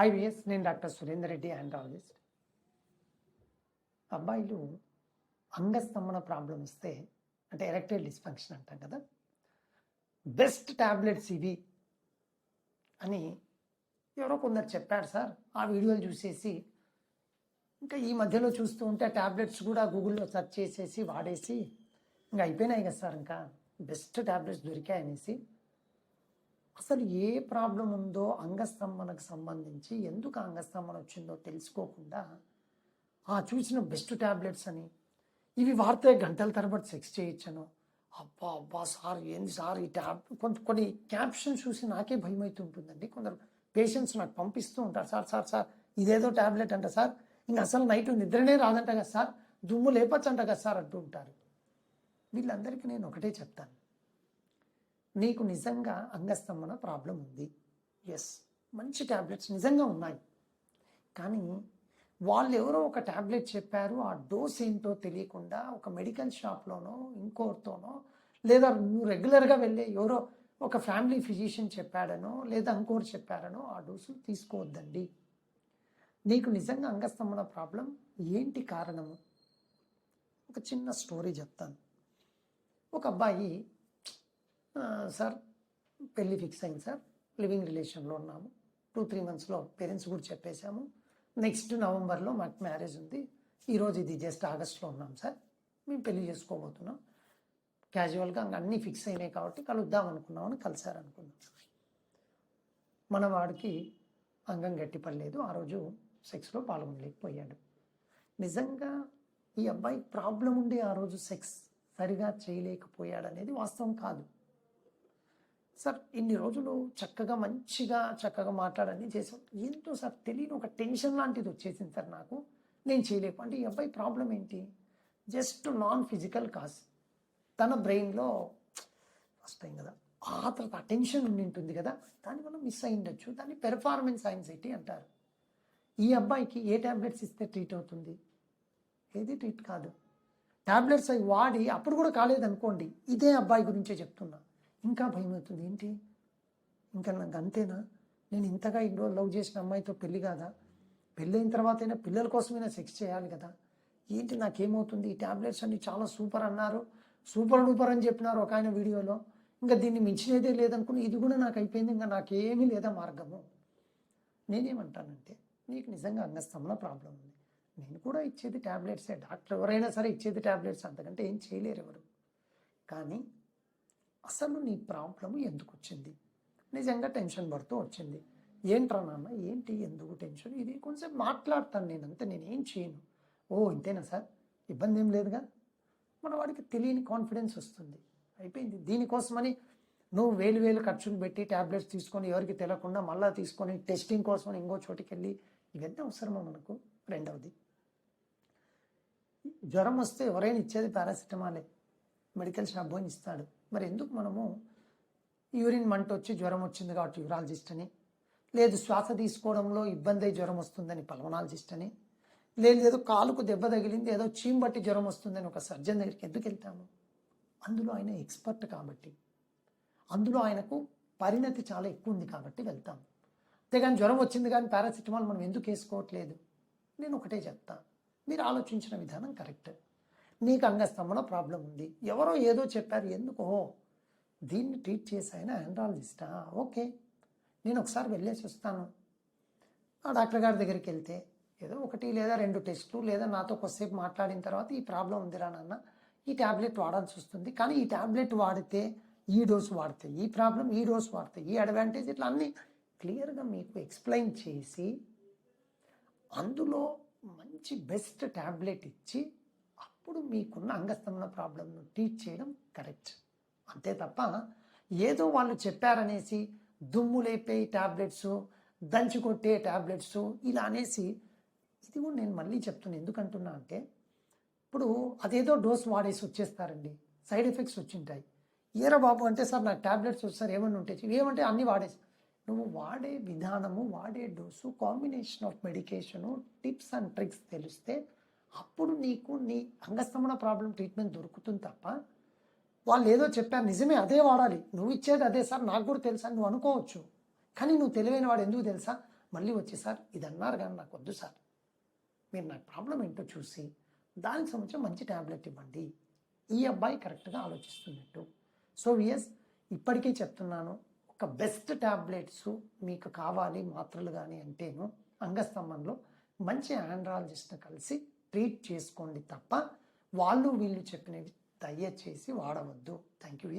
Five నేను doctor Surender Reddy andrologist అబ్బాయిలు అంగస్తంభన ప్రాబ్లం వస్తే అంటే ఎరెక్టైల్ డిస్ఫంక్షన్ అంటాం కదా బెస్ట్ ట్యాబ్లెట్స్ ఇవి అని ఎవరో కొందరు చెప్పారు సార్. ఆ వీడియోలు చూసేసి ఇంకా ఈ మధ్యలో చూస్తూ ఉంటే ట్యాబ్లెట్స్ కూడా గూగుల్లో సెర్చ్ చేసేసి వాడేసి ఇంకా అయిపోయినాయి కదా సార్ ఇంకా. బెస్ట్ ట్యాబ్లెట్స్ దొరికాయనేసి అసలు ఏ ప్రాబ్లం ఉందో అంగస్తంభనకు సంబంధించి ఎందుకు అంగస్తంభన వచ్చిందో తెలుసుకోకుండా ఆ చూసిన బెస్ట్ ట్యాబ్లెట్స్ అని ఇవి వాడితే గంటల తరబడి సెక్స్ చేయొచ్చను. అబ్బా అబ్బా సార్ ఏంది సార్ ఈ ట్యాబ్? కొంత కొన్ని క్యాప్షన్ చూసి నాకే భయం అవుతుంటుందండి కొందరు పేషెంట్స్ నాకు పంపిస్తూ ఉంటారు. సార్ సార్ సార్ ఇదేదో ట్యాబ్లెట్ అంట సార్. ఇంకా అసలు నైట్ నిద్రనే రాదంట కదా సార్. దుమ్ము లేపచ్చంట కదా సార్ అంటూ ఉంటారు. వీళ్ళందరికీ నేను ఒకటే చెప్తాను. నీకు నిజంగా అంగస్తంభన ప్రాబ్లం ఉంది. ఎస్ మంచి ట్యాబ్లెట్స్ నిజంగా ఉన్నాయి. కానీ వాళ్ళు ఎవరో ఒక ట్యాబ్లెట్ చెప్పారు ఆ డోస్ ఏంటో తెలియకుండా ఒక మెడికల్ షాప్లోనో ఇంకోరితోనో లేదా నువ్వు రెగ్యులర్గా వెళ్ళే ఎవరో ఒక ఫ్యామిలీ ఫిజిషియన్ చెప్పాడనో లేదా ఇంకోరు చెప్పారనో ఆ డోసు తీసుకోవద్దండి. నీకు నిజంగా అంగస్తంభన ప్రాబ్లం ఏంటి కారణము? ఒక చిన్న స్టోరీ చెప్తాను. ఒక అబ్బాయి సార్ పెళ్ళి ఫిక్స్ అయింది సార్. లివింగ్ రిలేషన్లో ఉన్నాము. టూ త్రీ మంత్స్లో పేరెంట్స్ కూడా చెప్పేశాము. నెక్స్ట్ నవంబర్లో మాకు మ్యారేజ్ ఉంది. ఈరోజు ఇది జస్ట్ ఆగస్ట్లో ఉన్నాం సార్. మేము పెళ్ళి చేసుకోబోతున్నాం. క్యాజువల్గా అన్నీ ఫిక్స్ అయినాయి కాబట్టి కలుద్దాం అనుకున్నామని కలిసారనుకున్నాం మన వాడికి అంగం గట్టిపడలేదు ఆ రోజు సెక్స్లో పాల్గొనలేకపోయాడు. నిజంగా ఈ అబ్బాయి ప్రాబ్లం ఉండి ఆ రోజు సెక్స్ సరిగా చేయలేకపోయాడనేది వాస్తవం కాదు. సార్ ఇన్ని రోజులు చక్కగా మంచిగా చక్కగా మాట్లాడని చేసాం. ఏంటో సార్ తెలియని ఒక టెన్షన్ లాంటిది వచ్చేసింది సార్ నాకు. నేను చేయలేకు అంటే ఈ అబ్బాయి ప్రాబ్లం ఏంటి? Just non physical cause. తన బ్రెయిన్లో ఫస్ట్ టైం కదా ఆ తర్వాత అటెన్షన్ ఉండి ఉంటుంది కదా దానివల్ల మిస్ అయ్యిండొచ్చు దాన్ని పెర్ఫార్మెన్స్ యాంగ్జైటీ అంటారు. ఈ అబ్బాయికి ఏ ట్యాబ్లెట్స్ ఇస్తే ట్రీట్ అవుతుంది? ఏది ట్రీట్ కాదు. ట్యాబ్లెట్స్ అవి వాడి అప్పుడు కూడా కాలేదనుకోండి ఇదే అబ్బాయి గురించే చెప్తున్నా. ఇంకా భయం అవుతుంది. ఏంటి? ఇంకా నాకు అంతేనా? నేను ఇంతగా ఇన్ని రోజులు లవ్ చేసిన అమ్మాయితో పెళ్ళి కాదా? పెళ్ళైన తర్వాత అయినా పిల్లల కోసమైనా సెక్స్ చేయాలి కదా? ఏంటి నాకేమవుతుంది? ఈ ట్యాబ్లెట్స్ అన్ని చాలా సూపర్ అన్నారు. సూపర్ డూపర్ అని చెప్పినారు ఒక ఆయన వీడియోలో. ఇంకా దీన్ని మించినదే లేదనుకుని ఇది కూడా నాకు అయిపోయింది. ఇంకా నాకేమీ లేదా మార్గము? నేనేమంటానంటే నీకు నిజంగా అంగస్తంభన ప్రాబ్లం ఉంది. నేను కూడా ఇచ్చేది ట్యాబ్లెట్సే డాక్టర్ ఎవరైనా సరే ఇచ్చేది ట్యాబ్లెట్స్ అంతకంటే ఏం చేయలేరు ఎవరు. కానీ అసలు నీ ప్రాబ్లము ఎందుకు వచ్చింది నిజంగా టెన్షన్ పడుతూ వచ్చింది. ఏంట్రా నాన్న ఏంటి ఎందుకు టెన్షన్? ఇది కొంచెం మాట్లాడతాను నేను అంతే నేను ఏం చేయను. ఓ ఇంతేనా సార్? ఇబ్బంది ఏం లేదుగా? మన వాడికి తెలియని కాన్ఫిడెన్స్ వస్తుంది. అయిపోయింది. దీనికోసమని నువ్వు వేలు వేలు ఖర్చులు పెట్టి ట్యాబ్లెట్స్ తీసుకొని ఎవరికి తెలియకుండా మళ్ళీ తీసుకొని టెస్టింగ్ కోసమని ఇంకో చోటికి వెళ్ళి ఇవన్నీ అవసరమా మనకు? రెండవది జ్వరం వస్తే ఎవరైనా ఇచ్చేది పారాసిటమాలే. మెడికల్ షాప్ పోయి ఇస్తాడు మరి ఎందుకు మనము యూరిన్ మంట వచ్చి జ్వరం వచ్చింది కాబట్టి యూరాలజిస్ట్ అని? లేదు శ్వాస తీసుకోవడంలో ఇబ్బంది అయి జ్వరం వస్తుందని పల్మనాలజిస్ట్ అని? లేదు ఏదో కాలుకు దెబ్బ తగిలింది ఏదో చీమ్ బట్టి జ్వరం వస్తుందని ఒక సర్జన్ దగ్గరికి ఎందుకు వెళ్తాము? అందులో ఆయన ఎక్స్పర్ట్ కాబట్టి. అందులో ఆయనకు పరిణతి చాలా ఎక్కువ ఉంది కాబట్టి వెళ్తాం. అంతేగాని జ్వరం వచ్చింది కానీ పారాసిటమాల్ మనం ఎందుకు వేసుకోవట్లేదు? నేను ఒకటే చెప్తా. మీరు ఆలోచించిన విధానం కరెక్ట్. నీకు అంగస్తంభన ప్రాబ్లం ఉంది. ఎవరో ఏదో చెప్పారు ఎందుకో? దీన్ని ట్రీట్ చేసి ఆయన ఆండ్రాలజిస్టా ఓకే. నేను ఒకసారి వెళ్ళేసి వస్తాను. ఆ డాక్టర్ గారి దగ్గరికి వెళ్తే ఏదో ఒకటి లేదా రెండు టెస్టులు లేదా నాతో కొద్దిసేపు మాట్లాడిన తర్వాత ఈ ప్రాబ్లం ఉందిరా నాన్న ఈ ట్యాబ్లెట్ వాడాల్సి వస్తుంది. కానీ ఈ ట్యాబ్లెట్ వాడితే ఈ డోస్ వాడితే ఈ ప్రాబ్లం ఈ డోస్ వాడితే ఈ అడ్వాంటేజ్ ఇట్లా అన్నీ క్లియర్గా మీకు ఎక్స్ప్లెయిన్ చేసి అందులో మంచి బెస్ట్ ట్యాబ్లెట్ ఇచ్చి అప్పుడు మీకున్న అంగస్తంభన ప్రాబ్లంను ట్రీట్ చేయడం కరెక్ట్. అంతే తప్ప ఏదో వాళ్ళు చెప్పారనేసి దుమ్ము లేపే ట్యాబ్లెట్స్ దంచుకొట్టే ట్యాబ్లెట్స్ ఇలా అనేసి ఇది కూడా నేను మళ్ళీ చెప్తున్నాను ఎందుకంటున్నా అంటే ఇప్పుడు అదేదో డోస్ వాడేసి వచ్చేస్తారండి. Side effects వచ్చింటాయి. ఏరా బాబు అంటే సార్ నాకు ట్యాబ్లెట్స్ వస్తారు ఏమన్నా ఉంటే ఏమంటే అన్నీ వాడేసి. నువ్వు వాడే విధానము వాడే dose combination of medication tips and tricks తెలిస్తే అప్పుడు నీకు నీ అంగస్తంభన ప్రాబ్లం ట్రీట్మెంట్ దొరుకుతుంది తప్ప వాళ్ళు ఏదో చెప్పారు నిజమే అదే వాడాలి. నువ్వు ఇచ్చేది అదే సార్ నాకు కూడా తెలుసా నువ్వు అనుకోవచ్చు. కానీ నువ్వు తెలివైన వాడు ఎందుకు తెలుసా? మళ్ళీ వచ్చి సార్ ఇది అన్నారు కానీ నాకు వద్దు సార్. మీరు నా ప్రాబ్లం ఏంటో చూసి దానికి సంబంధించి మంచి ట్యాబ్లెట్ ఇవ్వండి. ఈ అబ్బాయి కరెక్ట్గా ఆలోచిస్తున్నట్టు. సో ఎస్ ఇప్పటికీ చెప్తున్నాను ఒక బెస్ట్ ట్యాబ్లెట్స్ మీకు కావాలి మాత్రలు కానీ అంటేను అంగస్తంభంలో మంచి ఆండ్రాలజిస్ట్ని కలిసి ట్రీట్ చేసుకోండి తప్ప వాళ్ళు వీళ్ళు చెప్పినవి దయచేసి వాడవద్దు. Thank you